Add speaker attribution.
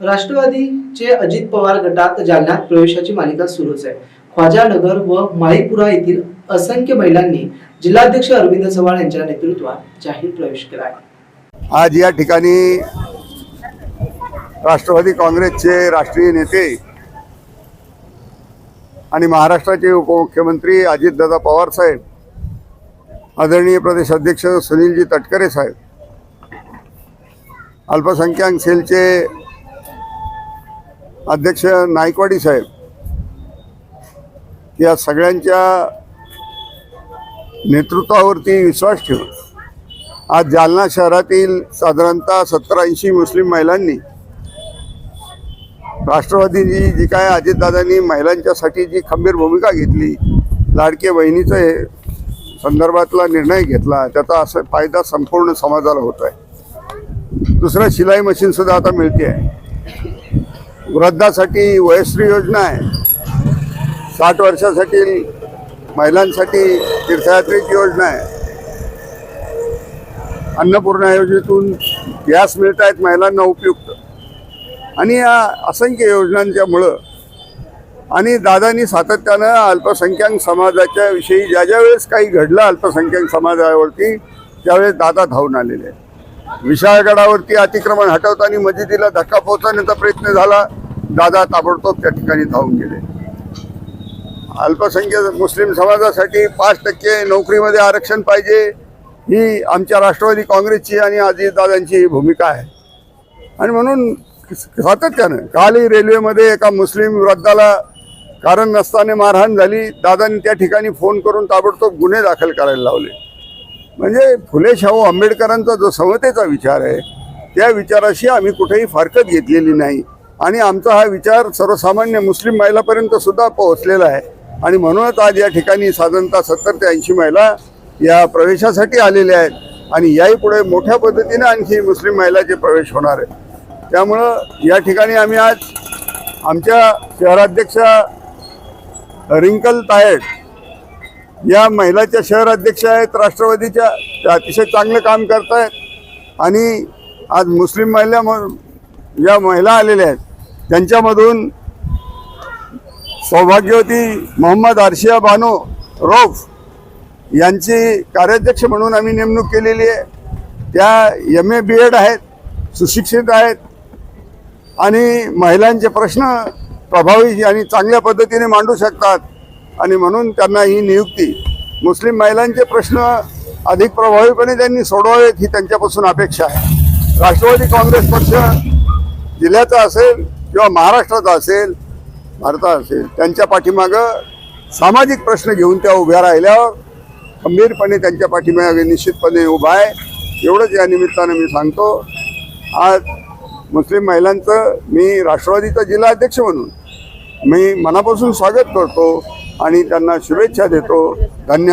Speaker 1: राष्ट्रवादीचे अजित पवार गटात जालन्यात प्रवेशाची मालिका सुरूच आहे. ख्वाजा नगर व माळीपुरा येथील असंख्य महिलांनी जिल्हाध्यक्ष अरविंद चव्हाण यांच्या नेतृत्वात जाहीर प्रवेश केला आहे.
Speaker 2: आज या ठिकाणी राष्ट्रवादी काँग्रेसचे राष्ट्रीय नेते आणि महाराष्ट्राचे उपमुख्यमंत्री अजितदादा पवार साहेब आदरणीय प्रदेश अध्यक्ष सुनीलजी तटकरे साहेब अल्पसंख्याक सेलचे अध्यक्ष नायकवाडी साहेब या सगळ्यांच्या नेतृत्वावरती विश्वास ठेवून आज जालना शहरातील साधारणतः सत्तर ऐंशी मुस्लिम महिलांनी राष्ट्रवादीची जी काय अजितदादांनी महिलांच्यासाठी जी खंबीर भूमिका घेतली लाडके बहिणीचं हे संदर्भातला निर्णय घेतला त्याचा असा फायदा संपूर्ण समाजाला होत आहे दुसरं शिलाई मशीनसुद्धा आता मिळते आहे वृद्धासाठी वयश्री योजना आहे. साठ वर्षासाठी महिलांसाठी तीर्थयात्रेची योजना आहे. अन्नपूर्णा योजनेतून गॅस मिळत आहेत महिलांना उपयुक्त. आणि या असंख्य योजनांच्यामुळं आणि दादांनी सातत्यानं अल्पसंख्याक समाजाच्या विषयी ज्या ज्या वेळेस काही घडलं अल्पसंख्याक समाजावरती त्यावेळेस दादा धावून आलेले विशाळगडावरती अतिक्रमण हटवताना मजिदीला धक्का पोहोचवण्याचा प्रयत्न झाला. दादा ताबडतोब त्या ठिकाणी धावून गेले. अल्पसंख्याक मुस्लिम समाजासाठी पाच टक्के नोकरीमध्ये आरक्षण पाहिजे ही आमच्या राष्ट्रवादी काँग्रेसची आणि अजितदादांची भूमिका आहे. आणि म्हणून सातत्यानं कालही रेल्वेमध्ये एका मुस्लिम वृद्धाला कारण नसताना मारहाण झाली. दादांनी त्या ठिकाणी फोन करून ताबडतोब गुन्हे दाखल करायला लावले. म्हणजे फुले शाहू आंबेडकरांचा जो समतेचा विचार आहे त्या विचाराशी आम्ही कुठेही फारकत घेतलेली नाही. आणि आमचा हा विचार सर्वसामान्य मुस्लिम महिलापर्यंत सुद्धा पोहोचलेला आहे. आणि म्हणूनच आज या ठिकाणी साधारणतः सत्तर ते ऐंशी महिला या प्रवेशासाठी आलेल्या आहेत. आणि याही पुढे मोठ्या पद्धतीने आणखी मुस्लिम महिलाचे प्रवेश होणार आहे त्यामुळं या ठिकाणी आम्ही आज आमच्या शहराध्यक्षा रिंकल तायड या महिलाच्या शहराध्यक्ष आहेत राष्ट्रवादीच्या. त्या अतिशय चांगलं काम करत आहेत आणि आज मुस्लिम महिला म- ज्या महिला आलेल्या आहेत. त्यांच्यामधून सौभाग्यवती मोहम्मद आरशिया बानो रोफ यांची कार्याध्यक्ष म्हणून आम्ही नेमणूक केलेली आहे. त्या एम ए बी एड आहेत सुशिक्षित आहेत आणि महिलांचे प्रश्न प्रभावी आणि चांगल्या पद्धतीने मांडू शकतात. आणि म्हणून त्यांना ही नियुक्ती. मुस्लिम महिलांचे प्रश्न अधिक प्रभावीपणे त्यांनी सोडवावेत ही त्यांच्यापासून अपेक्षा आहे. राष्ट्रवादी काँग्रेस पक्ष जिल्ह्याचा असेल किंवा महाराष्ट्राचा असेल भारतात असेल त्यांच्या पाठीमागं सामाजिक प्रश्न घेऊन त्या उभ्या राहिल्यावर खंबीरपणे त्यांच्या पाठीमागे निश्चितपणे उभा आहे. एवढंच या निमित्तानं मी सांगतो. आज मुस्लिम महिलांचं मी राष्ट्रवादीचा जिल्हा अध्यक्ष म्हणून मी मनापासून स्वागत करतो आणि त्यांना शुभेच्छा देतो. धन्यवाद.